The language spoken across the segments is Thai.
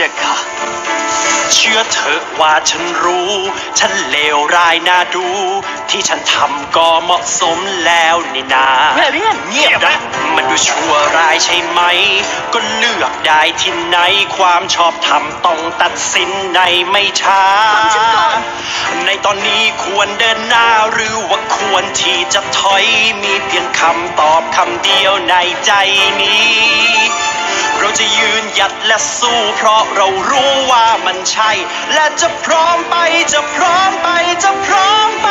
ยะค่ะ เชื่อเถอะว่าฉันรู้ ฉันเลวร้ายน่าดู ที่ฉันทำก็เหมาะสมแล้วนี่นาแม่เรียนเงียบนะมันดูชั่วร้ายใช่ไหม ก็เลือกได้ที่ไหนความชอบธรรมต้องตัดสินในไม่ช้าฟังฉันก่อนในตอนนี้ควรเดินหน้าหรือว่าควรที่จะถอยมีเพียงคำตอบคำเดียวในใจนี้ เราจะยืนหยัดและสู้ เพราะเรารู้ว่ามันใช่ และจะพร้อมไปจะพร้อมไปจะพร้อมไป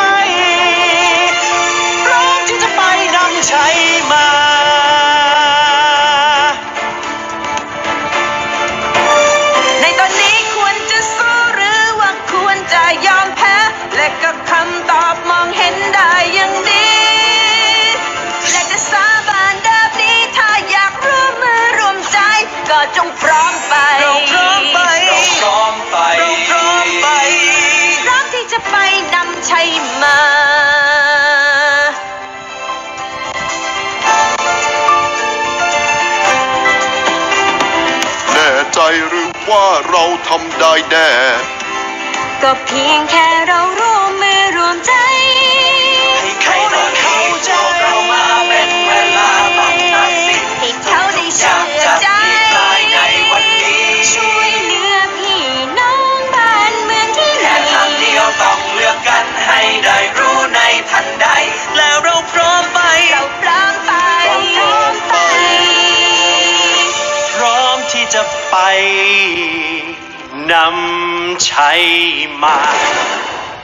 จงพร้อมไป เราพร้อมไป เราพร้อมไป เราพร้อมไป พร้อมที่จะไปนำชัยมา แน่ใจหรือว่าเราทำได้แน่ ก็เพียงแค่เราร่ จะไปนำชัยมา